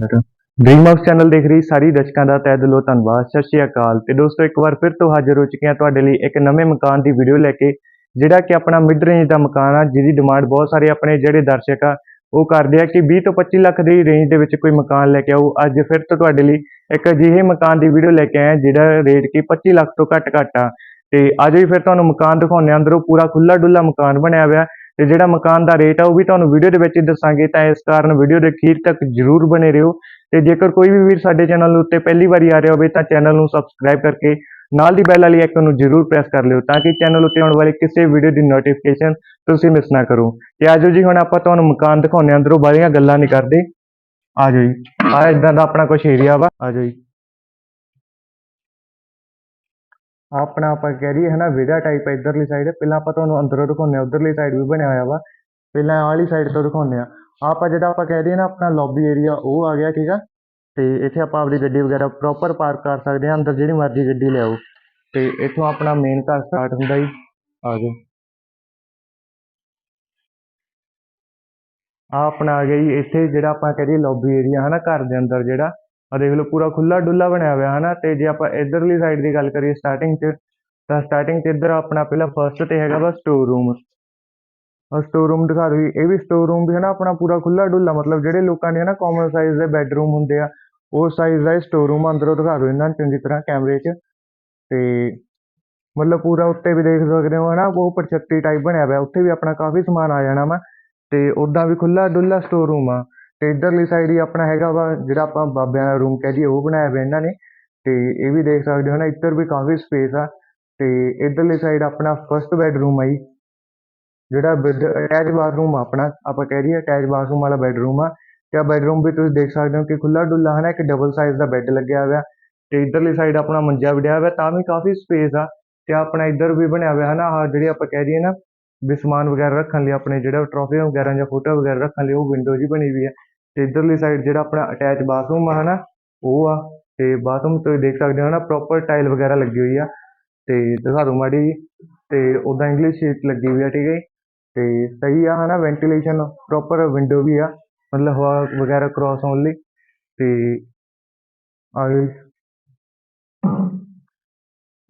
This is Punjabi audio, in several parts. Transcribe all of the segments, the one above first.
ਡ੍ਰੀਮਵਰਕਸ ਚੈਨਲ ਦੇਖ ਰਹੀ ਸਾਰੀ ਦਰਸ਼ਕਾਂ ਦਾ ਤਹਿ ਦਿਲੋਂ ਧੰਨਵਾਦ। ਸਤਿ ਸ਼੍ਰੀ ਅਕਾਲ। ਤੇ ਦੋਸਤੋ, ਇੱਕ ਵਾਰ ਫਿਰ ਤੋਂ ਹਾਜ਼ਰ ਹੋ ਚੁੱਕੇ ਹਾਂ ਤੁਹਾਡੇ ਲਈ ਇੱਕ ਨਵੇਂ ਮਕਾਨ ਦੀ ਵੀਡੀਓ ਲੈ ਕੇ, ਜਿਹੜਾ ਕਿ ਆਪਣਾ ਮਿਡ ਰੇਂਜ ਦਾ ਮਕਾਨ ਆ, ਜਿਹਦੀ ਡਿਮਾਂਡ ਬਹੁਤ ਸਾਰੇ ਆਪਣੇ ਜਿਹੜੇ ਦਰਸ਼ਕ ਆ, ਉਹ ਕਰਦੇ ਆ ਕਿ 20 ਤੋਂ 25 ਲੱਖ ਦੀ ਰੇਂਜ ਦੇ ਵਿੱਚ ਕੋਈ ਮਕਾਨ ਲੈ ਕੇ ਆਓ। ਅੱਜ ਫਿਰ ਤੋਂ ਤੁਹਾਡੇ ਲਈ ਇੱਕ ਅਜਿਹੇ ਮਕਾਨ ਦੀ ਵੀਡੀਓ ਲੈ ਕੇ ਆਏ ਜਿਹੜਾ ਰੇਟ ਕੀ 25 ਲੱਖ ਤੋਂ ਘੱਟ ਘੱਟ ਆ। ਤੇ ਅੱਜ ਵੀ ਫਿਰ ਤੁਹਾਨੂੰ ਮਕਾਨ ਦਿਖਾਉਂਦੇ ਹਾਂ। ਅੰਦਰੋਂ ਪੂਰਾ ਖੁੱਲਾ ਡੁੱਲਾ ਮਕਾਨ ਬਣਿਆ ਹੋਇਆ। ਤੇ ਜਿਹੜਾ ਮਕਾਨ ਦਾ ਰੇਟ ਆ ਉਹ ਵੀ ਤੁਹਾਨੂੰ ਵੀਡੀਓ ਦੇ ਵਿੱਚ ਹੀ ਦੱਸਾਂਗੇ, ਤਾਂ ਇਸ ਕਾਰਨ ਵੀਡੀਓ ਦੇ ਅਖੀਰ ਤੱਕ ਜਰੂਰ ਬਨੇ ਰਹੋ। ਤੇ ਜੇਕਰ ਕੋਈ ਵੀ ਵੀਰ ਸਾਡੇ ਚੈਨਲ ਉੱਤੇ ਪਹਿਲੀ ਵਾਰੀ ਆ ਰਿਹਾ ਹੋਵੇ, ਤਾਂ ਚੈਨਲ ਨੂੰ ਸਬਸਕ੍ਰਾਈਬ ਕਰਕੇ ਨਾਲ ਦੀ ਬੈਲ ਵਾਲੀ ਆਈਕਨ ਨੂੰ ਜਰੂਰ ਪ੍ਰੈਸ ਕਰ ਲਿਓ, ਤਾਂ ਕਿ ਚੈਨਲ ਉੱਤੇ ਆਉਣ ਵਾਲੀ ਕਿਸੇ ਵੀਡੀਓ ਦੀ ਨੋਟੀਫਿਕੇਸ਼ਨ ਤੁਸੀਂ ਮਿਸ ਨਾ ਕਰੋ। ਤੇ ਆਜੋ ਜੀ, ਹੁਣ ਆਪਾਂ ਤੁਹਾਨੂੰ ਮਕਾਨ ਦਿਖਾਉਂਦੇ ਹਾਂ, ਅੰਦਰੋਂ ਬਾਹਰੀਆਂ ਗੱਲਾਂ ਨਹੀਂ ਕਰਦੇ। ਆਜੋ ਜੀ। ਆ ਇਦਾਂ ਦਾ ਆਪਣਾ ਕੁਝ ਏਰੀਆ ਵਾ। ਆਜੋ ਜੀ। ਆਪਣਾ ਆਪਾਂ ਕਹਿ ਰਹੀ ਹੈ ਨਾ ਵਿੜਾ ਟਾਈਪ ਹੈ ਇਧਰਲੀ ਸਾਈਡ ਪਹਿਲਾਂ ਆਪਾਂ ਤੁਹਾਨੂੰ ਅੰਦਰੋਂ ਦਿਖਾਉਂਦੇ ਹਾਂ, ਉਧਰਲੀ ਸਾਈਡ ਵੀ ਬਣਿਆ ਹੋਇਆ ਵਾ। ਪਹਿਲਾਂ ਆਹ ਵਾਲੀ ਸਾਈਡ ਤੋਂ ਦਿਖਾਉਂਦੇ ਹਾਂ। ਆਪਾਂ ਜਿਹੜਾ ਆਪਾਂ ਕਹਿ ਰਹੀ ਹੈ ਨਾ, ਆਪਣਾ ਲੌਬੀ ਏਰੀਆ ਉਹ ਆ ਗਿਆ, ਠੀਕ ਆ? ਤੇ ਇੱਥੇ ਆਪਾਂ ਆਪਣੀ ਗੱਡੀ ਵਗੈਰਾ ਪ੍ਰੋਪਰ ਪਾਰਕ ਕਰ ਸਕਦੇ ਹਾਂ, ਅੰਦਰ ਜਿਹੜੀ ਮਰਜ਼ੀ ਗੱਡੀ ਲਿਆਓ ਤੇ ਇੱਥੋਂ ਆਪਣਾ ਮੇਨ ਘਰ ਸਟਾਰਟ ਹੁੰਦਾ ਜੀ। ਆ ਜਾਓ। ਆ ਆਪਣਾ ਆ ਗਿਆ ਜੀ, ਇੱਥੇ ਜਿਹੜਾ ਆਪਾਂ ਕਹਿ ਦਈਏ ਲੌਬੀ ਏਰੀਆ ਹਨਾ, ਘਰ ਦੇ ਅੰਦਰ ਜਿਹੜਾ। ਆ ਦੇਖ ਲਓ, ਪੂਰਾ ਖੁੱਲਾ ਡੁੱਲਾ ਬਣਿਆ ਹੋਇਆ ਹੈ ਨਾ ਤੇ ਜੇ ਆਪਾਂ ਇਧਰਲੀ ਸਾਈਡ ਦੀ ਗੱਲ ਕਰੀਏ ਸਟਾਰਟਿੰਗ 'ਚ, ਤਾਂ ਸਟਾਰਟਿੰਗ 'ਚ ਇੱਧਰ ਆਪਣਾ ਪਹਿਲਾਂ ਫਰਸਟ ਤੇ ਹੈਗਾ ਵਾ ਸਟੋਰ ਰੂਮ ਸਟੋਰ ਰੂਮ ਦਿਖਾ ਦਿਓ ਇਹ ਵੀ ਸਟੋਰ ਰੂਮ ਵੀ ਹੈ ਨਾ ਆਪਣਾ ਪੂਰਾ ਖੁੱਲਾ ਡੁੱਲਾ ਮਤਲਬ ਜਿਹੜੇ ਲੋਕਾਂ ਦੇ, ਹਨਾ ਕਾਮਨ ਸਾਈਜ਼ ਦੇ ਬੈੱਡਰੂਮ ਹੁੰਦੇ ਆ, ਉਹ ਸਾਈਜ਼ ਦਾ ਸਟੋਰ ਰੂਮ ਅੰਦਰੋਂ ਦਿਖਾ ਦਿਓ ਇਹਨਾਂ ਨੂੰ ਚੰਗੀ ਤਰ੍ਹਾਂ ਕੈਮਰੇ 'ਚ। ਤੇ ਮਤਲਬ ਪੂਰਾ ਉੱਤੇ ਵੀ ਦੇਖ ਸਕਦੇ ਹੋ, ਹਨਾ? ਉਹ ਪਰਛੱਤੀ ਟਾਈਪ ਬਣਿਆ ਹੋਇਆ, ਉੱਥੇ ਵੀ ਆਪਣਾ ਕਾਫੀ ਸਮਾਨ ਆ ਜਾਣਾ ਵਾ, ਤੇ ਉਦਾਂ ਵੀ ਖੁੱਲਾ ਡੁੱਲਾ ਸਟੋਰ ਰੂਮ ਆ। ਤੇ ਇਧਰਲੀ ਸਾਈਡ ਹੀ ਆਪਣਾ ਹੈਗਾ ਵਾ, ਜਿਹੜਾ ਆਪਾਂ ਬਾਬਿਆਂ ਦਾ ਰੂਮ ਕਹਿ ਦਈਏ, ਉਹ ਬਣਾਇਆ ਹੋਇਆ ਇਹਨਾਂ ਨੇ। ਤੇ ਇਹ ਵੀ ਦੇਖ ਸਕਦੇ ਹੋ ਨਾ, ਇੱਧਰ ਵੀ ਕਾਫੀ ਸਪੇਸ ਆ। ਤੇ ਇਧਰਲੀ ਸਾਈਡ ਆਪਣਾ ਫਰਸਟ ਬੈਡਰੂਮ ਆ ਜੀ। ਜਿਹੜਾ ਅਟੈਚ ਬਾਥਰੂਮ ਆ ਆਪਣਾ, ਆਪਾਂ ਕਹਿ ਦਈਏ ਅਟੈਚ ਬਾਥਰੂਮ ਵਾਲਾ ਬੈਡਰੂਮ ਆ। ਤੇ ਆ ਬੈਡਰੂਮ ਵੀ ਤੁਸੀਂ ਦੇਖ ਸਕਦੇ ਹੋ ਕਿ ਖੁੱਲਾ ਡੁੱਲਾ ਹੈ ਨਾ ਇੱਕ ਡਬਲ ਸਾਈਜ਼ ਦਾ ਬੈੱਡ ਲੱਗਿਆ ਹੋਇਆ। ਤੇ ਇਧਰਲੀ ਸਾਈਡ ਆਪਣਾ ਮੰਜਾ ਵਿੜਿਆ ਹੋਇਆ, ਤਾਂ ਵੀ ਕਾਫੀ ਸਪੇਸ ਆ। ਤੇ ਆਪਣਾ ਇੱਧਰ ਵੀ ਬਣਿਆ ਹੋਇਆ ਹੈ ਨਾ ਆਹ ਜਿਹੜੀ ਆਪਾਂ ਕਹਿ ਦਈਏ ਨਾ, ਵੀ ਸਮਾਨ ਵਗੈਰਾ ਰੱਖਣ ਲਈ, ਆਪਣੇ ਜਿਹੜਾ ਟਰੋਫੀਆਂ ਵਗੈਰਾ ਜਾਂ ਫੋਟੋ ਵਗੈਰਾ ਰੱਖਣ ਲਈ, ਉਹ ਵਿੰਡੋ ਜੀ ਬਣੀ ਹੋਈ ਹੈ ਤੇ ਇਧਰਲੀ ਸਾਈਡ ਜਿਹੜਾ ਆਪਣਾ ਅਟੈਚ ਬਾਥਰੂਮ ਆ ਹਨਾ, ਉਹ ਆ, ਤੇ ਬਾਥਰੂਮ ਤੁਸੀਂ ਦੇਖ ਸਕਦੇ ਹੋ ਨਾ ਪ੍ਰੋਪਰ ਟਾਈਲ ਵਗੈਰਾ ਲੱਗੀ ਹੋਈ ਆ, ਤੇ ਦਿਖਾ ਦਓ ਮਾੜੀ ਜੀ ਤੇ ਉਦਾਂ ਇੰਗਲਿਸ਼ ਸ਼ੀਟ ਲੱਗੀ ਹੋਈ ਆ, ਠੀਕ ਹੈ ਜੀ, ਤੇ ਸਹੀ ਆ ਹਨਾ ਵੈਂਟੀਲੇਸ਼ਨ ਪ੍ਰੋਪਰ ਵਿੰਡੋ ਵੀ ਆ, ਮਤਲਬ ਹਵਾ ਵਗੈਰਾ ਕ੍ਰਾਸ ਹੋਣ ਲਈ, ਤੇ ਆ ਗਈ।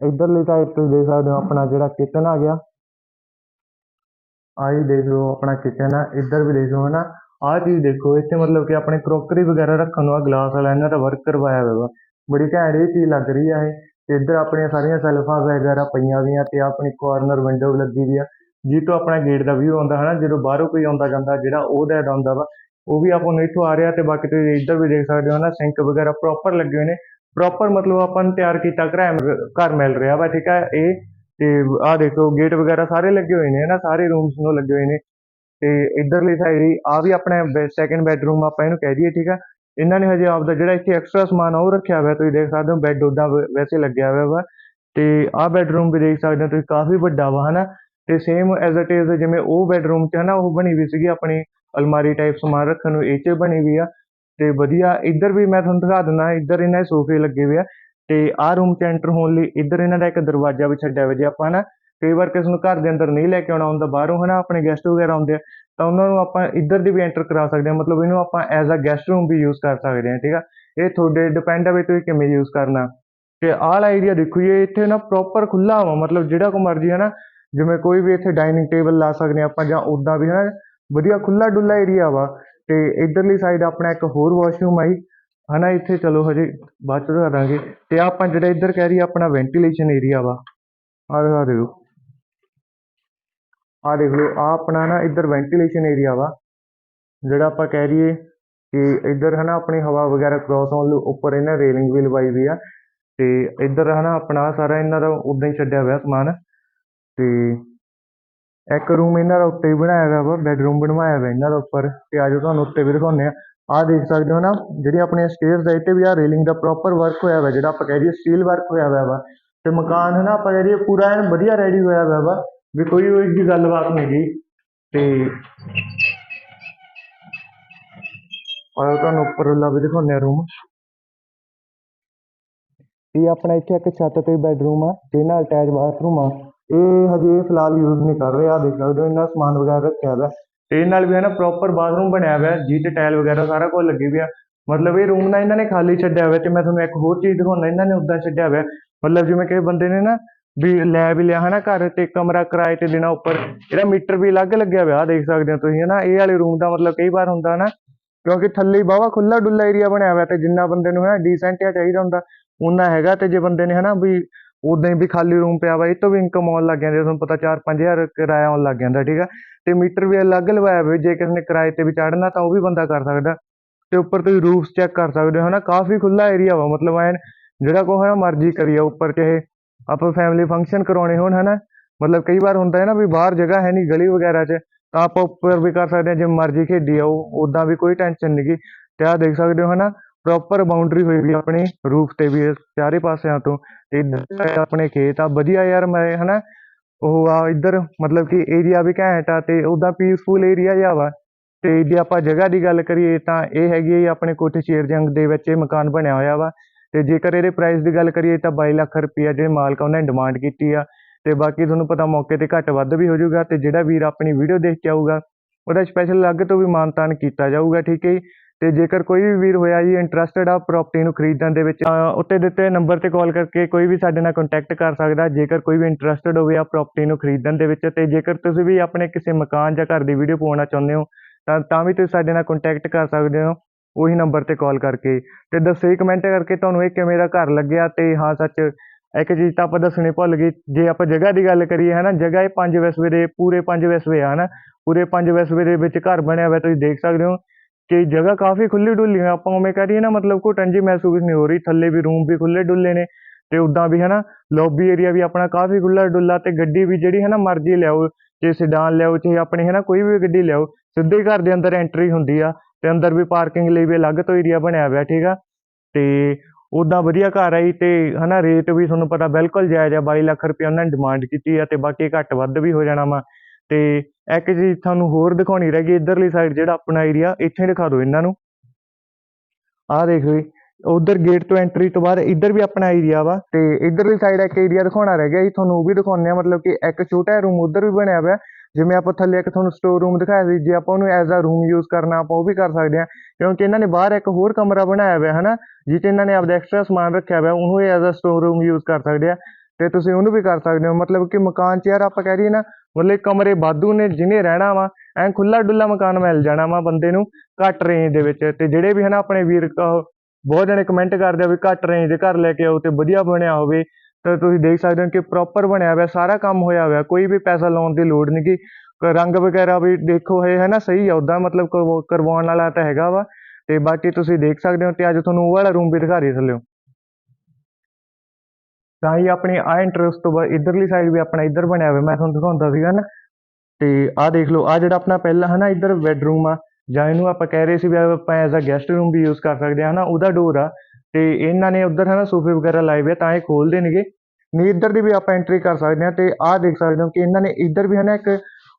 ਇਧਰਲੀ ਸਾਈਡ ਤੁਸੀਂ ਦੇਖ ਸਕਦੇ ਹੋ ਆਪਣਾ ਜਿਹੜਾ ਕਿਚਨ ਆ ਗਿਆ। ਆਹ ਦੇਖ ਲਓ ਆਪਣਾ ਕਿਚਨ ਆ, ਇੱਧਰ ਵੀ ਦੇਖ ਲਓ ਹਨਾ ਆਹ ਚੀਜ਼ ਦੇਖੋ, ਇੱਥੇ ਮਤਲਬ ਕਿ ਆਪਣੇ ਕਰੋਕਰੀ ਵਗੈਰਾ ਰੱਖਣ ਨੂੰ ਆ ਗਲਾਸ ਵਾਲਾ, ਇਹਨਾਂ ਦਾ ਵਰਕ ਕਰਵਾਇਆ ਹੋਇਆ ਵਾ। ਬੜੀ ਘੈਂਟ ਇਹ ਚੀਜ਼ ਲੱਗ ਰਹੀ ਆ ਇਹ। ਤੇ ਇੱਧਰ ਆਪਣੀਆਂ ਸਾਰੀਆਂ ਸੈਲਫਾਂ ਵਗੈਰਾ ਪਈਆਂ ਹੋਈਆਂ ਤੇ ਆਪਣੀ ਕਾਰਨਰ ਵਿੰਡੋ ਲੱਗੀ ਵੀ ਆ। ਜਿਹ ਤੋਂ ਆਪਣਾ ਗੇਟ ਦਾ ਵਿਊ ਆਉਂਦਾ ਹੈ ਨਾ ਜਦੋਂ ਬਾਹਰੋਂ ਕੋਈ ਆਉਂਦਾ ਜਾਂਦਾ, ਜਿਹੜਾ ਉਹ ਦਾ ਆਉਂਦਾ ਵਾ, ਉਹ ਵੀ ਆਪਾਂ ਨੂੰ ਇੱਥੋਂ ਆ ਰਿਹਾ ਤੇ ਬਾਕੀ ਤੁਸੀਂ ਇੱਧਰ ਵੀ ਦੇਖ ਸਕਦੇ ਹੋ ਨਾ ਸਿੰਕ ਵਗੈਰਾ ਪ੍ਰੋਪਰ ਲੱਗੇ ਹੋਏ ਨੇ। ਪ੍ਰੋਪਰ ਮਤਲਬ ਆਪਾਂ ਨੂੰ ਤਿਆਰ ਕੀਤਾ ਘਰ ਘਰ ਮਿਲ ਰਿਹਾ ਵਾ, ਠੀਕ ਹੈ ਇਹ। ਤੇ ਆਹ ਦੇਖੋ ਗੇਟ ਵਗੈਰਾ ਸਾਰੇ ਲੱਗੇ ਹੋਏ ਨੇ ਨਾ ਸਾਰੇ ਰੂਮਸ ਨੂੰ ਲੱਗੇ ਹੋਏ ਨੇ। ਤੇ ਇਧਰਲੀ ਸਾਈਡ ਹੀ ਆ ਵੀ ਆਪਣਾ ਸੈਕੰਡ ਬੈਡਰੂਮ ਆਪਾਂ ਇਹਨੂੰ ਕਹਿ ਦਈਏ, ਠੀਕ ਆ? ਇਹਨਾਂ ਨੇ ਹਜੇ ਆਪ ਦਾ ਜਿਹੜਾ ਇੱਥੇ ਐਕਸਟਰਾ ਸਮਾਨ ਆ, ਉਹ ਰੱਖਿਆ ਹੋਇਆ, ਤੁਸੀਂ ਦੇਖ ਸਕਦੇ ਹੋ ਬੈੱਡ ਉਦਾਂ ਵੈਸੇ ਲੱਗਿਆ ਹੋਇਆ ਵਾ। ਤੇ ਆਹ ਬੈਡਰੂਮ ਵੀ ਦੇਖ ਸਕਦੇ ਹੋ, ਤੁਸੀਂ ਕਾਫੀ ਵੱਡਾ ਵਾ, ਹਨਾ? ਤੇ ਸੇਮ ਐਜ਼ ਇਟ ਇਜ਼ ਜਿਵੇਂ ਉਹ ਬੈਡਰੂਮ 'ਚ, ਹਨਾ, ਉਹ ਬਣੀ ਵੀ ਸੀਗੀ ਆਪਣੀ ਅਲਮਾਰੀ ਟਾਈਪ ਸਮਾਨ ਰੱਖਣ ਨੂੰ, ਇਹ 'ਚ ਬਣੀ ਵੀ ਆ। ਤੇ ਵਧੀਆ, ਇੱਧਰ ਵੀ ਮੈਂ ਤੁਹਾਨੂੰ ਦਿਖਾ ਦਿੰਦਾ, ਇੱਧਰ ਇਹਨਾਂ ਦੇ ਸੋਫੇ ਲੱਗੇ ਹੋਏ ਆ। ਤੇ ਆਹ ਰੂਮ 'ਚ ਐਂਟਰ ਹੋਣ ਲਈ, ਇੱਧਰ ਇਹਨਾਂ ਦਾ ਇੱਕ ਦਰਵਾਜ਼ਾ ਵੀ ਛੱਡਿਆ ਹੋਇਆ ਜੇ ਆਪਾਂ ਨਾ ਕਈ ਵਾਰ ਕਿਸੇ ਨੂੰ ਘਰ ਦੇ ਅੰਦਰ ਨਹੀਂ ਲੈ ਕੇ ਆਉਣਾ ਹੁੰਦਾ, ਬਾਹਰੋਂ ਹਨਾ ਆਪਣੇ ਗੈਸਟ ਵਗੈਰਾ ਆਉਂਦੇ ਆ, ਤਾਂ ਉਹਨਾਂ ਨੂੰ ਆਪਾਂ ਇੱਧਰ ਦੀ ਵੀ ਐਂਟਰ ਕਰਾ ਸਕਦੇ ਹਾਂ, ਮਤਲਬ ਇਹਨੂੰ ਆਪਾਂ ਐਜ਼ ਅ ਗੈਸਟ ਰੂਮ ਵੀ ਯੂਜ਼ ਕਰ ਸਕਦੇ ਹਾਂ, ਠੀਕ ਆ? ਇਹ ਤੁਹਾਡੇ ਡਿਪੈਂਡ ਆ ਵੀ ਤੁਸੀਂ ਕਿਵੇਂ ਯੂਜ਼ ਕਰਨਾ। ਤੇ ਆਹ ਵਾਲਾ ਏਰੀਆ ਦੇਖੋ ਜੀ ਇੱਥੇ ਨਾ ਪ੍ਰੋਪਰ ਖੁੱਲਾ ਵਾ, ਮਤਲਬ ਜਿਹੜਾ ਕੋ ਮਰਜ਼ੀ ਹੈ ਨਾ ਜਿਵੇਂ ਕੋਈ ਵੀ ਇੱਥੇ ਡਾਈਨਿੰਗ ਟੇਬਲ ਲਾ ਸਕਦੇ ਹਾਂ ਆਪਾਂ ਜਾਂ ਉਦਾਂ ਵੀ ਹੈ ਨਾ ਵਧੀਆ ਖੁੱਲਾ ਡੁੱਲਾ ਏਰੀਆ ਵਾ, ਤੇ ਇਧਰਲੀ ਸਾਈਡ ਆਪਣਾ ਇੱਕ ਹੋਰ ਵਾਸ਼ਰੂਮ ਆਈ ਹਨਾ, ਇੱਥੇ ਚਲੋ ਹਜੇ ਬਾਅਦ ਚ ਕਰਾਂਗੇ ਦਾਂਗੇ। ਤੇ ਆਪਾਂ ਜਿਹੜਾ ਇੱਧਰ ਕਹਿ ਰਹੀ ਆਪਣਾ ਵੈਂਟੀਲੇਸ਼ਨ ਏਰੀਆ ਵਾ। ਆਹ ਦਿਖਾ ਦਿਓ ਆਹ ਦੇਖ ਲਓ, ਆਹ ਆਪਣਾ ਨਾ ਇੱਧਰ ਵੈਂਟੀਲੇਸ਼ਨ ਏਰੀਆ ਵਾ, ਜਿਹੜਾ ਆਪਾਂ ਕਹਿ ਰਹੀਏ ਕਿ ਇੱਧਰ ਹਨਾ ਆਪਣੀ ਹਵਾ ਵਗੈਰਾ ਕ੍ਰਾਸ ਹੋਣ ਲਈ ਉੱਪਰ ਇਹਨਾਂ ਰੇਲਿੰਗ ਵੀ ਲਵਾਈ ਵੀ ਆ, ਤੇ ਇੱਧਰ ਹਨਾ ਆਪਣਾ ਸਾਰਾ ਇਹਨਾਂ ਦਾ ਉਦਾਂ ਹੀ ਛੱਡਿਆ ਹੋਇਆ ਸਮਾਨ, ਤੇ ਇੱਕ ਰੂਮ ਇਹਨਾਂ ਦਾ ਉੱਤੇ ਹੀ ਬਣਾਇਆ ਹੋਇਆ ਵਾ ਬੈਡਰੂਮ ਬਣਵਾਇਆ ਹੋਇਆ ਇਹਨਾਂ ਦਾ ਉੱਪਰ, ਤੇ ਆਜੋ ਤੁਹਾਨੂੰ ਉੱਤੇ ਵੀ ਦਿਖਾਉਂਦੇ ਆ। ਆਹ ਦੇਖ ਸਕਦੇ ਹੋ ਨਾ, ਜਿਹੜੀ ਆਪਣੀਆਂ ਸਟੇਅਰਸ ਆ, ਇੱਥੇ ਵੀ ਆ ਰੇਲਿੰਗ ਦਾ ਪ੍ਰੋਪਰ ਵਰਕ ਹੋਇਆ ਹੋਇਆ, ਜਿਹੜਾ ਆਪਾਂ ਕਹਿ ਦਈਏ ਸਟੀਲ ਵਰਕ ਹੋਇਆ ਹੋਇਆ ਵਾ, ਤੇ ਮਕਾਨ ਹੈ ਨਾ ਆਪਾਂ ਕਹਿ ਦਈਏ ਪੂਰਾ ਐਨ ਵਧੀਆ ਰੈਡੀ ਹੋਇਆ ਹੋਇਆ ਵਾ। ਵੀ ਕੋਈ ਉਹ ਜਿਹੀ ਗੱਲਬਾਤ ਨਹੀਂ ਗੀ ਤੇ ਆਹ ਤੁਹਾਨੂੰ ਉੱਪਰਲਾ ਵੀ ਦਿਖਾਉਂਦੇ ਆ ਰੂਮ ਇਹ ਆਪਣਾ ਇੱਥੇ ਇੱਕ ਛੱਤ ਤੇ ਬੈਡਰੂਮ ਆ, ਜਿਹਦੇ ਨਾਲ ਅਟੈਚ ਬਾਥਰੂਮ ਆ। ਇਹ ਹਜੇ ਫਿਲਹਾਲ ਯੂਜ਼ ਨਹੀਂ ਕਰ ਰਿਹਾ ਦੇਖ ਸਕਦੇ ਹੋ ਇਹਨਾਂ ਸਮਾਨ ਵਗੈਰਾ ਰੱਖਿਆ ਹੋਇਆ। ਤੇ ਇਹ ਨਾਲ ਵੀ ਹੈ ਨਾ ਪ੍ਰੋਪਰ ਬਾਥਰੂਮ ਬਣਿਆ ਹੋਇਆ ਜੀ ਤੇ ਟਾਇਲ ਵਗੈਰਾ ਸਾਰਾ ਕੁਝ ਲੱਗੀ ਹੋਈ ਆ। ਮਤਲਬ ਇਹ ਰੂਮ ਨਾ ਇਹਨਾਂ ਨੇ ਖਾਲੀ ਛੱਡਿਆ ਹੋਇਆ, ਤੇ ਮੈਂ ਤੁਹਾਨੂੰ ਇੱਕ ਹੋਰ ਚੀਜ਼ ਦਿਖਾਉਣਾ ਇਹਨਾਂ ਨੇ ਉਦਾਂ ਛੱਡਿਆ ਹੋਇਆ। ਮਤਲਬ ਜਿਵੇਂ ਕਿਸੇ ਬੰਦੇ ਨੇ ਨਾ ਵੀ ਲੈ ਵੀ ਲਿਆ ਹਨਾ ਘਰ ਤੇ ਕਮਰਾ ਕਿਰਾਏ ਤੇ ਦੇਣਾ ਉੱਪਰ। ਇਹਦਾ ਮੀਟਰ ਵੀ ਅਲੱਗ ਲੱਗਿਆ ਹੋਇਆ ਦੇਖ ਸਕਦੇ ਹੋ ਤੁਸੀਂ ਹਨਾ। ਇਹ ਵਾਲੇ ਰੂਮ ਦਾ ਮਤਲਬ ਕਈ ਵਾਰ ਹੁੰਦਾ ਨਾ ਕਿਉਂਕਿ ਥੱਲੇ ਬਾਵਾ ਖੁੱਲਾ ਡੁੱਲਾ ਏਰੀਆ ਬਣਿਆ ਹੋਇਆ ਤੇ ਜਿੰਨਾ ਬੰਦੇ ਨੂੰ ਹੈ ਡੀਸੈਂਟ ਜਿਹਾ ਚਾਹੀਦਾ ਹੁੰਦਾ ਉਨਾ ਹੈਗਾ ਤੇ ਜੇ ਬੰਦੇ ਨੇ ਹਨਾ ਵੀ ਉਦਾਂ ਹੀ ਵੀ ਖਾਲੀ ਰੂਮ ਪਿਆ ਵਾ, ਇਹ ਤੋਂ ਵੀ ਇਨਕਮ ਆਉਣ ਲੱਗ ਜਾਂਦੀ ਤੁਹਾਨੂੰ ਪਤਾ 4-5000 ਕਿਰਾਇਆ ਆਉਣ ਲੱਗ ਜਾਂਦਾ, ਠੀਕ ਆ। ਤੇ ਮੀਟਰ ਵੀ ਅਲੱਗ ਲਵਾਇਆ ਹੋਇਆ, ਜੇ ਕਿਸੇ ਨੇ ਕਿਰਾਏ ਤੇ ਵੀ ਚੜ੍ਹਨਾ ਤਾਂ ਉਹ ਵੀ ਬੰਦਾ ਕਰ ਸਕਦਾ। ਤੇ ਉੱਪਰ ਤੁਸੀਂ ਰੂਫਸ ਚੈੱਕ ਕਰ ਸਕਦੇ ਹੋ ਹਨਾ, ਕਾਫੀ ਖੁੱਲਾ ਏਰੀਆ ਵਾ, ਮਤਲਬ ਐਨ ਜਿਹੜਾ ਕੋ ਹੈ ਮਰਜ਼ੀ ਕਰੀਏ, ਉੱਪਰ ਚਾਹੇ ਆਪਾਂ ਫੈਮਿਲੀ ਫੰਕਸ਼ਨ ਕਰਾਉਣੇ ਹੋਣ, ਹਨਾ? ਮਤਲਬ ਕਈ ਵਾਰ ਹੁੰਦਾ ਹੈ ਨਾ ਵੀ ਬਾਹਰ ਜਗ੍ਹਾ ਹੈ ਨਹੀਂ ਗਲੀ ਵਗੈਰਾ 'ਚ, ਤਾਂ ਆਪਾਂ ਉੱਪਰ ਵੀ ਕਰ ਸਕਦੇ ਹਾਂ, ਜਿਵੇਂ ਮਰਜ਼ੀ ਖੇਡੀ ਆਓ ਉਦਾਂ ਵੀ ਕੋਈ ਟੈਨਸ਼ਨ ਨਹੀਂ ਗੀ। ਤੇ ਆਹ ਦੇਖ ਸਕਦੇ ਹੋ, ਹਨਾ? ਪ੍ਰੋਪਰ ਬਾਉਂਡਰੀ ਹੋਈ ਵੀ ਆਪਣੀ ਰੂਫ ਤੇ ਵੀ ਚਾਰੇ ਪਾਸਿਆਂ ਤੋਂ। ਤੇ ਆਪਣੇ ਖੇਤ ਆ, ਵਧੀਆ ਯਾਰ ਮੈਂ, ਹਨਾ? ਉਹ ਆ ਇੱਧਰ, ਮਤਲਬ ਕਿ ਏਰੀਆ ਵੀ ਘੈਂਟ ਆ ਤੇ ਉਦਾਂ ਪੀਸਫੁਲ ਏਰੀਆ ਜਿਹਾ ਵਾ। ਤੇ ਜੇ ਆਪਾਂ ਜਗ੍ਹਾ ਦੀ ਗੱਲ ਕਰੀਏ ਤਾਂ ਇਹ ਹੈਗੀ ਹੈ ਆਪਣੇ ਕੋਠੇ ਸ਼ੇਰਜੰਗ ਦੇ ਵਿੱਚ ਇਹ ਮਕਾਨ ਬਣਿਆ ਹੋਇਆ ਵਾ। ਤੇ ਜੇਕਰ ਇਹਦੇ ਪ੍ਰਾਈਸ ਦੀ ਗੱਲ ਕਰੀਏ ਤਾਂ 22 ਲੱਖ ਰੁਪਈਆ ਜਿਹੜੇ ਮਾਲਕ ਆ, ਉਹਨਾਂ ਨੇ ਡਿਮਾਂਡ ਕੀਤੀ ਆ ਤੇ ਬਾਕੀ ਤੁਹਾਨੂੰ ਪਤਾ ਮੌਕੇ ਤੇ ਘੱਟ ਵੱਧ ਵੀ ਹੋ ਜਾਊਗਾ ਤੇ ਜਿਹੜਾ ਵੀਰ ਆਪਣੀ ਵੀਡੀਓ ਦੇਖ ਕੇ ਆਊਗਾ, ਉਹਦਾ ਸਪੈਸ਼ਲ ਅਲੱਗ ਤੋਂ ਵੀ ਮਾਨਤਾਨ ਕੀਤਾ ਜਾਊਗਾ, ਠੀਕ ਹੈ ਜੀ? ਤੇ ਜੇਕਰ ਕੋਈ ਵੀ ਵੀਰ ਹੋਇਆ ਜੀ ਇੰਟਰਸਟਿਡ ਆ ਪ੍ਰਾਪਰਟੀ ਨੂੰ ਖਰੀਦਣ ਦੇ ਵਿੱਚ, ਤਾਂ ਉੱਤੇ ਦਿੱਤੇ ਨੰਬਰ ਤੇ ਕਾਲ ਕਰਕੇ ਕੋਈ ਵੀ ਸਾਡੇ ਨਾਲ ਕੰਟੈਕਟ ਕਰ ਸਕਦਾ, ਜੇਕਰ ਕੋਈ ਵੀ ਇੰਟਰਸਟਿਡ ਹੋਵੇ ਆ ਪ੍ਰਾਪਰਟੀ ਨੂੰ ਖਰੀਦਣ ਦੇ ਵਿੱਚ ਤੇ ਜੇਕਰ ਤੁਸੀਂ ਵੀ ਆਪਣੇ ਕਿਸੇ ਮਕਾਨ ਜਾਂ ਘਰ ਦੀ ਵੀਡੀਓ ਪਾਉਣਾ ਚਾਹੁੰਦੇ ਹੋ, ਤਾਂ ਤਾਂ ਵੀ ਤੁਸੀਂ ਸਾਡੇ ਨਾਲ ਕੰਟੈਕਟ ਕਰ ਸਕਦੇ ਹੋ। ਉਹੀ ਨੰਬਰ ਤੇ ਕਾਲ ਕਰਕੇ ਤੇ ਦੱਸੋ ਕਮੈਂਟ ਕਰਕੇ ਤੁਹਾਨੂੰ ਇਹ ਕਿਵੇਂ ਦਾ ਘਰ ਲੱਗਿਆ ਤੇ ਹਾਂ ਸੱਚ ਇੱਕ ਚੀਜ਼ ਤਾਂ ਆਪਾਂ ਦੱਸਣੀ ਭੁੱਲ ਗਏ, ਜੇ ਆਪਾਂ ਜਗ੍ਹਾ ਦੀ ਗੱਲ ਕਰੀਏ ਹਨਾ, ਜਗ੍ਹਾ ਇਹ ਪੰਜ ਵੈਸਵੇ ਦੇ, ਪੂਰੇ ਪੰਜ ਵੈਸਵੇ ਆ ਹਨਾ, ਪੂਰੇ ਪੰਜ ਵੈਸਵੇ ਦੇ ਵਿੱਚ ਘਰ ਬਣਿਆ ਹੋਇਆ ਤੁਸੀਂ ਦੇਖ ਸਕਦੇ ਹੋ ਕਿ ਜਗ੍ਹਾ ਕਾਫੀ ਖੁੱਲੀ ਡੁੱਲੀ ਆ ਆਪਾਂ ਉਵੇਂ ਕਰੀਏ ਨਾ ਮਤਲਬ ਘੁਟਣ ਜੀ ਮਹਿਸੂਸ ਨਹੀਂ ਹੋ ਰਹੀ, ਥੱਲੇ ਵੀ ਰੂਮ ਵੀ ਖੁੱਲੇ ਡੁੱਲੇ ਨੇ ਤੇ ਉਦਾਂ ਵੀ ਹਨਾ ਲੌਬੀ ਏਰੀਆ ਵੀ ਆਪਣਾ ਕਾਫੀ ਖੁੱਲਾ ਡੁੱਲਾ ਤੇ ਗੱਡੀ ਵੀ ਜਿਹੜੀ ਹਨਾ ਮਰਜ਼ੀ ਲਿਆਓ ਜੇ ਸਿਡਾਨ ਲਿਆਓ, ਚਾਹੇ ਆਪਣੀ ਹਨਾ ਕੋਈ ਵੀ ਗੱਡੀ ਲਿਆਓ, ਸਿੱਧੇ ਘਰ ਦੇ ਅੰਦਰ ਐਂਟਰੀ ਹੁੰਦੀ ਆ ਤੇ ਅੰਦਰ ਵੀ ਪਾਰਕਿੰਗ ਲਈ ਵੀ ਅਲੱਗ ਤੋਂ ਏਰੀਆ ਬਣਿਆ ਹੋਇਆ, ਠੀਕ ਆ? ਤੇ ਉਦਾਂ ਵਧੀਆ ਘਰ ਆ ਜੀ ਤੇ ਹਨਾ ਰੇਟ ਵੀ ਤੁਹਾਨੂੰ ਪਤਾ ਬਿਲਕੁਲ ਜਾਇਜ਼ ਆ 22 ਲੱਖ ਰੁਪਏ ਉਹਨਾਂ ਨੇ ਡਿਮਾਂਡ ਕੀਤੀ ਆ ਤੇ ਬਾਕੀ ਘੱਟ ਵੱਧ ਵੀ ਹੋ ਜਾਣਾ ਵਾ। ਤੇ ਇੱਕ ਚੀਜ਼ ਤੁਹਾਨੂੰ ਹੋਰ ਦਿਖਾਉਣੀ ਰਹਿ ਗਈ ਇਧਰਲੀ ਸਾਈਡ ਜਿਹੜਾ ਆਪਣਾ ਏਰੀਆ ਇੱਥੇ ਦਿਖਾ ਦਿਓ ਇਹਨਾਂ ਨੂੰ। ਆਹ ਦੇਖ ਲਓ ਉਧਰ ਗੇਟ ਤੋਂ ਐਂਟਰੀ ਤੋਂ ਬਾਅਦ ਇੱਧਰ ਵੀ ਆਪਣਾ ਏਰੀਆ ਵਾ ਤੇ ਇੱਧਰਲੀ ਸਾਈਡ ਇੱਕ ਏਰੀਆ ਦਿਖਾਉਣਾ ਰਹਿ ਗਿਆ ਜੀ, ਤੁਹਾਨੂੰ ਉਹ ਵੀ ਦਿਖਾਉਂਦੇ ਆ, ਮਤਲਬ ਕਿ ਇੱਕ ਛੋਟਾ ਰੂਮ ਉਧਰ ਵੀ ਬਣਿਆ ਹੋਇਆ। ਜਿਵੇਂ ਆਪਾਂ ਥੱਲੇ ਇੱਕ ਤੁਹਾਨੂੰ ਸਟੋਰ ਰੂਮ ਦਿਖਾਇਆ ਸੀ, ਜੇ ਆਪਾਂ ਉਹਨੂੰ ਐਜ਼ ਅ ਰੂਮ ਯੂਜ਼ ਕਰਨਾ, ਆਪਾਂ ਉਹ ਵੀ ਕਰ ਸਕਦੇ ਹਾਂ, ਕਿਉਂਕਿ ਇਹਨਾਂ ਨੇ ਬਾਹਰ ਇੱਕ ਹੋਰ ਕਮਰਾ ਬਣਾਇਆ ਹੋਇਆ ਹੈ ਨਾ ਜਿਹ ਇਹਨਾਂ ਨੇ ਆਪਦਾ ਐਕਸਟਰਾ ਸਮਾਨ ਰੱਖਿਆ ਹੋਇਆ, ਉਹਨੂੰ as a store room use ਕਰ ਸਕਦੇ ਆ ਤੇ ਤੁਸੀਂ ਉਹਨੂੰ ਵੀ ਕਰ ਸਕਦੇ ਹੋ। ਮਤਲਬ ਕਿ ਮਕਾਨ 'ਚ ਯਾਰ ਆਪਾਂ ਕਹਿ ਰਹੀਏ ਨਾ, ਮਤਲਬ ਕਮਰੇ ਵਾਧੂ ਨੇ ਜਿਹਨੇ ਰਹਿਣਾ ਵਾ, ਐਂ ਖੁੱਲਾ ਡੁੱਲਾ ਮਕਾਨ ਮਿਲ ਜਾਣਾ ਵਾ ਬੰਦੇ ਨੂੰ, ਘੱਟ ਰੇਂਜ ਦੇ ਵਿੱਚ, ਤੇ ਜਿਹੜੇ ਵੀ ਹਨਾ ਆਪਣੇ ਵੀਰ ਬਹੁਤ ਜਣੇ ਕਮੈਂਟ ਕਰਦੇ ਆ ਵੀ ਘੱਟ ਰੇਂਜ ਦੇ ਘਰ ਲੈ ਕੇ ਆਓ ਤੇ ਵਧੀਆ ਬਣਿਆ ਹੋਵੇ ਤਾਂ ਤੁਸੀਂ ਦੇਖ ਸਕਦੇ ਹੋ ਕਿ ਪ੍ਰੋਪਰ ਬਣਿਆ ਹੋਇਆ, ਸਾਰਾ ਕੰਮ ਹੋਇਆ ਹੋਇਆ, ਕੋਈ ਵੀ ਪੈਸਾ ਲਾਉਣ ਦੀ ਲੋੜ ਨਹੀਂ ਕਿ ਰੰਗ ਵਗੈਰਾ ਵੀ ਦੇਖੋ, ਇਹ ਹੈ ਨਾ ਸਹੀ ਆ ਉਦਾਂ ਮਤਲਬ ਕਰਵਾਉਣ ਵਾਲਾ ਤਾਂ ਹੈਗਾ ਵਾ। ਤੇ ਬਾਕੀ ਤੁਸੀਂ ਦੇਖ ਸਕਦੇ ਹੋ ਤੇ ਅੱਜ ਤੁਹਾਨੂੰ ਉਹ ਵਾਲਾ ਰੂਮ ਵੀ ਦਿਖਾ ਰਹੀ ਥੱਲੇ। ਤਾਂ ਹੀ ਆਪਣੀ ਆ ਇੰਟਰਸਟ ਤੋਂ ਬਾਅਦ ਇਧਰਲੀ ਸਾਈਡ ਵੀ ਆਪਣਾ ਇੱਧਰ ਬਣਿਆ ਹੋਇਆ, ਮੈਂ ਤੁਹਾਨੂੰ ਦਿਖਾਉਂਦਾ ਸੀਗਾ ਨਾ। ਤੇ ਆਹ ਦੇਖ ਲਓ ਆ ਜਿਹੜਾ ਆਪਣਾ ਪਹਿਲਾ ਹੈ ਨਾ ਇੱਧਰ ਬੈਡਰੂਮ ਆ, ਜਾਂ ਇਹਨੂੰ ਆਪਾਂ ਕਹਿ ਰਹੇ ਸੀ ਵੀ ਆਪਾਂ ਐਜ਼ ਅ ਗੈਸਟ ਰੂਮ ਵੀ ਯੂਜ਼ ਕਰ ਸਕਦੇ ਹਾਂ ਨਾ ਉਹਦਾ ਡੋਰ ਆ। ਤੇ ਇਹਨਾਂ ਨੇ ਉੱਧਰ ਹੈ ਨਾ ਸੋਫੇ ਵਗੈਰਾ ਲਾਏ ਹੋਏ ਆ, ਤਾਂ ਇਹ ਖੋਲਦੇ ਨੇਗੇ। ਨਹੀਂ ਇੱਧਰ ਦੀ ਵੀ ਆਪਾਂ ਐਂਟਰੀ ਕਰ ਸਕਦੇ ਹਾਂ ਤੇ ਆਹ ਦੇਖ ਸਕਦੇ ਹੋ ਕਿ ਇਹਨਾਂ ਨੇ ਇੱਧਰ ਵੀ ਹੈ ਨਾ ਇੱਕ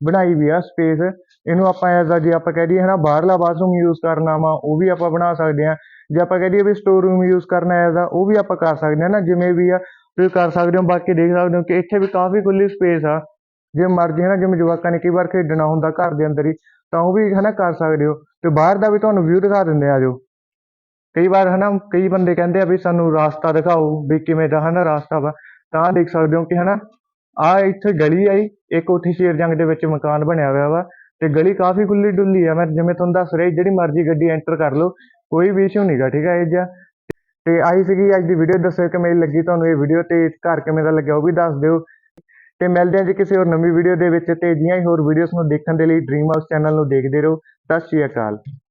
ਬਣਾਈ ਵੀ ਆ ਸਪੇਸ ਇਹਨੂੰ ਆਪਾਂ ਐਜ਼ ਅ ਜੇ ਆਪਾਂ ਕਹਿ ਦਈਏ ਹੈ ਬਾਹਰਲਾ ਬਾਥਰੂਮ ਯੂਜ਼ ਕਰਨਾ ਵਾ ਉਹ ਵੀ ਆਪਾਂ ਬਣਾ ਸਕਦੇ ਹਾਂ। ਜੇ ਆਪਾਂ ਕਹਿ ਦਈਏ ਵੀ ਸਟੋਰ ਰੂਮ ਯੂਜ਼ ਕਰਨਾ ਐਜ਼ ਅ ਉਹ ਵੀ ਆਪਾਂ ਕਰ ਸਕਦੇ ਹਾਂ ਨਾ, ਜਿਵੇਂ ਵੀ ਆ, ਤੁਸੀਂ ਕਰ ਸਕਦੇ ਹੋ, ਬਾਕੀ ਦੇਖ ਸਕਦੇ ਹੋ ਕਿ ਇੱਥੇ ਵੀ ਕਾਫੀ ਖੁੱਲੀ ਸਪੇਸ ਆ। ਜੇ ਮਰਜ਼ੀ ਹੈ ਨਾ ਜਿਵੇਂ ਜਵਾਕਾਂ ਨੇ ਕਈ ਵਾਰ ਖੇਡਣਾ ਹੁੰਦਾ ਘਰ ਦੇ ਅੰਦਰ ਹੀ, ਤਾਂ ਉਹ ਵੀ ਹਨਾ ਕਰ ਸਕਦੇ ਹੋ। ਤੇ ਬਾਹਰ ਦਾ ਵੀ ਤੁਹਾਨੂੰ ਵਿਊ ਦਿਖਾ ਦਿੰਦੇ ਆ ਜੋ ਕਈ ਵਾਰ ਹੈ ਨਾ ਕਈ ਬੰਦੇ ਕਹਿੰਦੇ ਆ ਵੀ ਸਾਨੂੰ ਰਾਸਤਾ ਦਿਖਾਓ ਵੀ ਕਿਵੇਂ ਦਾ ਹੈ ਨਾ ਰਾਸਤਾ ਵਾ, ਤਾਂ ਦੇਖ ਸਕਦੇ ਹੋ ਕਿ ਹੈ ਨਾ ਆ ਇੱਥੇ ਗਲੀ ਆਈ ਇੱਕ ਉੱਥੇ ਸ਼ੇਰ ਜੰਗ ਦੇ ਵਿੱਚ ਮਕਾਨ ਬਣਿਆ ਹੋਇਆ ਵਾ ਤੇ ਗਲੀ ਕਾਫੀ ਖੁੱਲੀ ਡੁੱਲੀ ਆ, ਮੈਂ ਜਿਵੇਂ ਤੁਹਾਨੂੰ ਦੱਸ ਰਿਹਾ, ਜਿਹੜੀ ਮਰਜ਼ੀ ਗੱਡੀ ਐਂਟਰ ਕਰ ਲਓ, ਕੋਈ ਵੀ ਇਸ਼ੂ ਨਹੀਂਗਾ ਠੀਕ ਹੈ ਇਹ ਜਿਹਾ। ਤੇ ਆਈ ਸੀਗੀ, ਅੱਜ ਦੀ ਵੀਡੀਓ ਦੱਸੋ ਕਿਵੇਂ ਲੱਗੀ ਤੁਹਾਨੂੰ ਇਹ ਵੀਡੀਓ ਤੇ ਘਰ ਕਿਵੇਂ ਦਾ ਲੱਗਿਆ ਉਹ ਵੀ ਦੱਸ ਦਿਓ। ਤੇ ਮਿਲਦੇ ਹਾਂ ਜੀ ਕਿਸੇ ਹੋਰ ਨਵੀਂ ਵੀਡੀਓ ਦੇ ਵਿੱਚ ਤੇ ਜਿਹੀਆਂ ਹੀ ਹੋਰ ਵੀਡੀਓਜ਼ ਨੂੰ ਦੇਖਣ ਦੇ ਲਈ ਡ੍ਰੀਮ ਹਾਊਸ ਚੈਨਲ ਨੂੰ ਦੇਖਦੇ ਰਹੋ। ਸਤਿ ਸ਼੍ਰੀ ਅਕਾਲ।